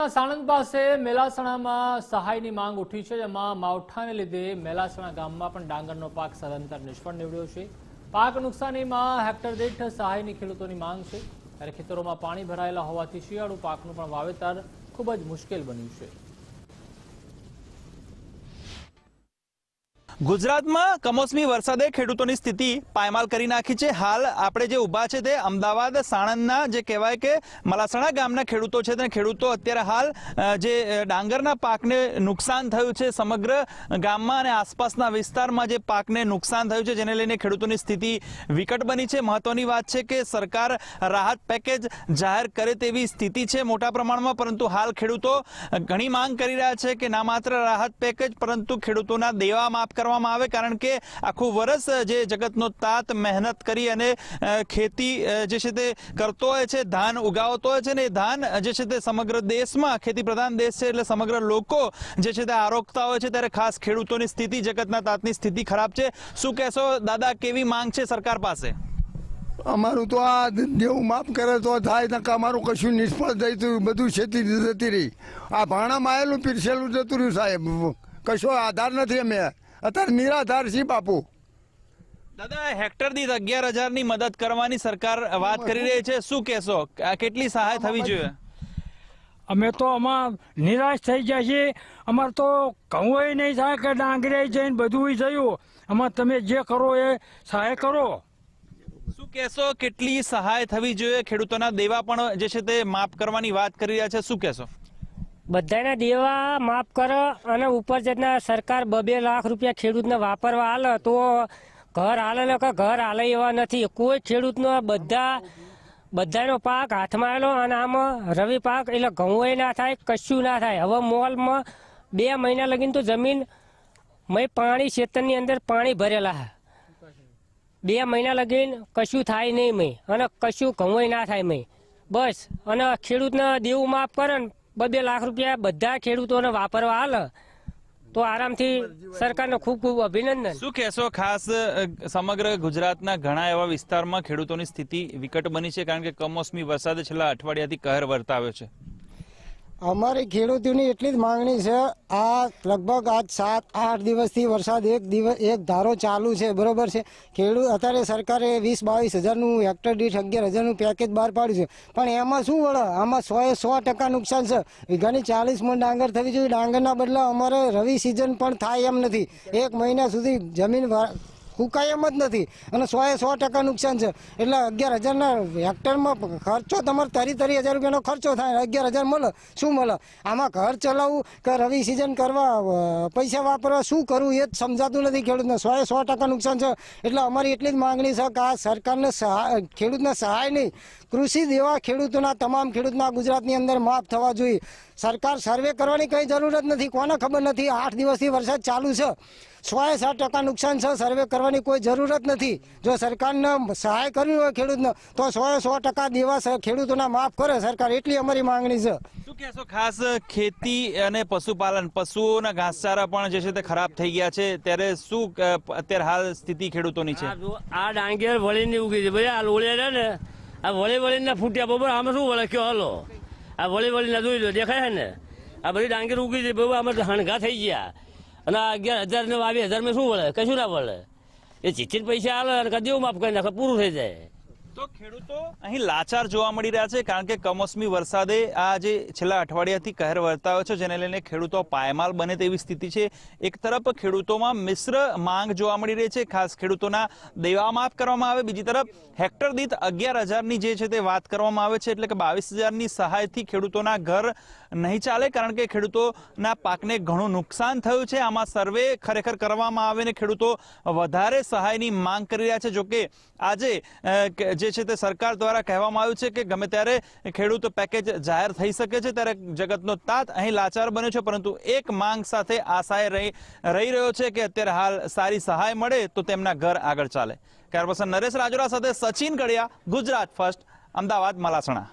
સાણંદ પાસે મેલાસણામાં સહાયની માંગ ઉઠી છે, જેમાં માવઠાને લીધે મેલાસણા ગામમાં પણ ડાંગરનો પાક સદંતર નિષ્ફળ નીવડ્યો છે. પાક નુકસાનીમાં હેક્ટર દીઠ સહાયની ખેડૂતોની માંગ છે. ત્યારે ખેતરોમાં પાણી ભરાયેલા હોવાથી શિયાળુ પાકનું પણ વાવેતર ખૂબ જ મુશ્કેલ બન્યું છે. ગુજરાતમાં કમોસમી વરસાદે ખેડૂતોની સ્થિતિ પાયમાલ કરી નાખી છે. હાલ આપણે જે ઊભા છે તે અમદાવાદ સાણંદના જે કહેવાય કે મલાસણા ગામના ખેડૂતો છે. તે ખેડૂતો અત્યારે હાલ જે ડાંગરના પાકને નુકસાન થયું છે સમગ્ર ગામમાં અને આસપાસના વિસ્તારમાં જે પાકને નુકસાન થયું છે જેને લઈને ખેડૂતોની સ્થિતિ વિકટ બની છે. મહત્વની વાત છે કે સરકાર રાહત પેકેજ જાહેર કરે તેવી સ્થિતિ છે મોટા પ્રમાણમાં, પરંતુ હાલ ખેડૂતો ઘણી માંગ કરી રહ્યા છે કે ના માત્ર રાહત પેકેજ, પરંતુ ખેડૂતોના દેવા માફ કરવામાં આવે કારણ કે આખું વર્ષ જે જગતનો તાત મહેનત કરી અને ખેતી જે છે તે કરતો હોય છે, ધાન ઉગાવતો હોય છે ને એ ધાન જે છે તે સમગ્ર દેશમાં, ખેતી પ્રધાન દેશ છે એટલે સમગ્ર લોકો જે છે તે આરોગતા હોય છે ત્યારે ખાસ ખેડૂતોની સ્થિતિ, જગતના તાતની સ્થિતિ ખરાબ છે. શું કહેશો, દાદા, કેવી માંગ છે સરકાર પાસે? અમારું તો આ દેવું માફ કરે તો થાય નકા અમારું કશું નિષ્ફળ થઈ તું, બધું ખેતી જતી રહી. આ ભાણામાં આવેલું પીરસેલું જતું રહ્યું સાહેબ. કશો આધાર નથી અમે. અત્યારે નિરાધાર છીએ બાપુ. દાદા હેક્ટર દીઠ અગિયાર હજારની મદદ કરવાની સરકાર વાત કરી રહી છે. શું કહેશો? આ કેટલી સહાય થવી જોઈએ? અમે તો આમાં નિરાશ થઈ ગયા છીએ. અમારે તો ઘઉં નહીં થાય કે ડાંગરે જઈને બધું થયું. આમાં તમે જે કરો એ સહાય કરો. શું કહેશો? કેટલી સહાય થવી જોઈએ? ખેડૂતોના દેવા પણ જે છે તે માફ કરવાની વાત કરી રહ્યા છે. શું કહેશો? બધાના દેવા માફ કરો અને ઉપર જતના સરકાર બબે લાખ રૂપિયા ખેડૂતને વાપરવા હાલે તો ઘર હાલે ને કે ઘર હાલે એવા નથી. કોઈ ખેડૂતનો બધા, બધાનો પાક હાથમાં આવેલો અને આમાં રવિ પાક એટલે ઘઉં ના થાય, કશું ના થાય. હવે મોલમાં બે મહિના લગીને તો જમીન, મેં પાણી ખેતરની અંદર પાણી ભરેલા હા. બે મહિના લગીન કશું થાય નહીં મેં અને કશું ઘઉં ના થાય મેં. બસ. અને ખેડૂતને દેવું માફ કરે ને બે લાખ રૂપિયા બધા ખેડૂતોને વાપરવા હાલ. તો આરામથી સરકારનો ખૂબ ખૂબ અભિનંદન. શું કહેશો ખાસ સમગ્ર ગુજરાતના ઘણા એવા વિસ્તારમાં ખેડૂતોની સ્થિતિ વિકટ બની છે કારણ કે કમોસમી વરસાદ છેલ્લા અઠવાડિયાથી કહેર વર્તાવ્યો છે? અમારી ખેડૂતોની એટલી જ માંગણી છે, આ લગભગ આજ સાત, આઠ દિવસથી વરસાદ એક દિવસ, એક ધારો ચાલુ છે, બરોબર છે? ખેડૂત, અત્યારે સરકારે વીસ, બાવીસ હજારનું હેક્ટર દીઠ અગિયાર હજારનું પેકેજ બહાર પાડ્યું છે. પણ એમાં શું વળે? આમાં સો એ સો ટકા નુકસાન છે. વીઘાની ચાલીસ મણ ડાંગર થવી જોઈએ. ડાંગરના બદલે અમારે રવિ સિઝન પણ થાય એમ નથી. એક મહિના સુધી જમીન વા- જ નથી. અને સો એ સો ટકા નુકસાન છે. એટલે અગિયાર હજારના હેક્ટરમાં ખર્ચો તમારે તરી તરી હજાર રૂપિયાનો ખર્ચો થાય. અગિયાર હજાર મળે. શું મળે? આમાં ઘર ચલાવવું કે રવિ સિઝન કરવા પૈસા વાપરવા, શું કરવું એ જ સમજાતું નથી ખેડૂતને. સો એ સો ટકા નુકસાન છે. એટલે અમારી એટલી જ માંગણી છે કે આ સરકારને સહાય, ખેડૂતને સહાય નહીં. કૃષિ દેવા ખેડૂતોના તમામ ખેડૂતના ગુજરાતની અંદર માફ થવા જોઈએ. સરકાર સર્વે કરવાની કંઈ જરૂરત નથી. કોને ખબર નથી? આઠ દિવસથી વરસાદ ચાલુ છે. સો એ સો ટકા નુકસાન છે. સર્વે કરવાની કોઈ જરૂરત નથી. જો સરકારને સહાય કરવી હોય ખેડૂતને તો સો એ સો ટકા દેવા ખેડૂતોના માફ કરે. સરકાર એટલી અમારી માંગણી છે. શું કહેશો? ખાસ ખેતી અને પશુપાલન પશુઓના ઘાસચારા પણ જે છે તે ખરાબ થઈ ગયા છે. ત્યારે શું અત્યારે હાલ સ્થિતિ ખેડૂતોની છે? આ ડાંગેર વળીને ઉગી છે. ભાઈ આ લોળિયા ને આ વળી વળીને ફૂટ્યા બરોબર આમાં શું વળે? કયો હલો? આ વળી વળીને જોઈ લો, દેખાય છે ને? આ બધી ડાંગર ઉગી છે બરોબર આમાં તો હણઘા થઈ ગયા. અને આ અગિયાર હજાર ને બાવીસ હજારમાં શું વળે? કશું ના વળે. એ ચીચીને પૈસા આવે અને કદી માફ કરી નાખે, પૂરું થઈ જાય. તો ખેડૂતો અહીં લાચાર જોવા મળી રહ્યા છે કારણ કે કમોસમી વરસાદે આ જે છેલ્લા અઠવાડિયાથી કહેર વર્તાયો છે, જેને લઈને ખેડૂતો પાયમાલ બને તેવી સ્થિતિ છે. એક તરફ ખેડૂતોમાં મિશ્ર માંગ જોવા મળી રહી છે, ખાસ ખેડૂતોના દેવા માફ કરવામાં આવે. બીજી તરફ હેક્ટર દીઠ અગિયાર હજારની જે છે તે વાત કરવામાં આવે છે, એટલે કે બાવીસ હજારની સહાયથી ખેડૂતોના ઘર નહીં ચાલે, કારણ કે ખેડૂતોના પાકને ઘણું નુકસાન થયું છે. આમાં સર્વે ખરેખર કરવામાં આવે ને ખેડૂતો વધારે સહાયની માંગ કરી રહ્યા છે. જોકે આજે જે છે તે સરકાર દ્વારા કહેવામાં આવ્યું છે કે ગમે ત્યારે ખેડૂત પેકેજ જાહેર થઈ શકે છે, ત્યારે જગતનો તાત અહીં લાચાર બન્યો છે. પરંતુ એક માંગ સાથે આશાએ રહી રહી રહ્યો છે કે અત્યારે હાલ સારી સહાય મળે તો તેમના ઘર આગળ ચાલે. ત્યાર નરેશ રાજોરા સાથે સચિન કડિયા ગુજરાત ફર્સ્ટ, અમદાવાદ, મલાસણા.